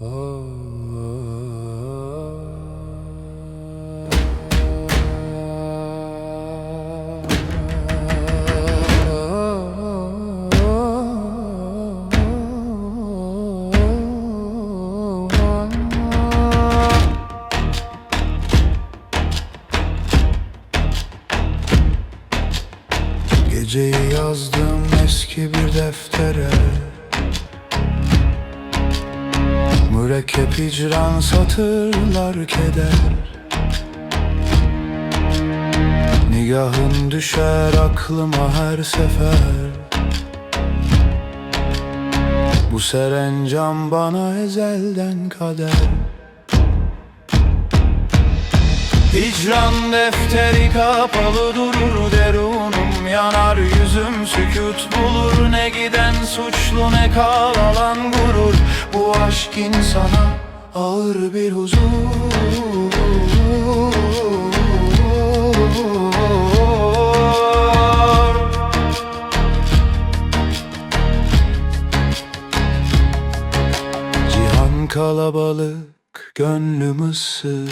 Geceyi yazdım eski bir deftere Mürekkep hicran satırlar keder. Nigahın düşer aklıma her sefer. Bu serencam bana ezelden kader. Hicran defteri kapalı durur derunum. Yanar yüzüm sükut bulur. Ne giden suçlu ne kalalan gurur bu aşk insana ağır bir huzur. Cihan kalabalık gönlüm ıssız.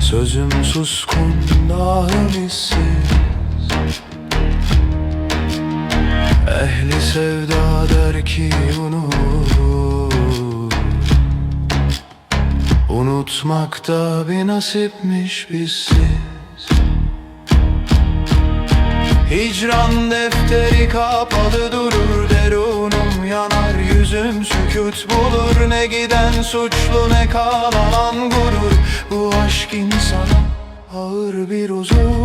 Sözüm suskun dahım hissiz Ehli sevda der ki unut. Unutmak da bir nasipmiş bizsiz. Hicran defteri kapalı durur derunum yanar yüzüm sükut bulur. Ne giden suçlu ne kalan gurur. Bu aşk insana ağır bir huzur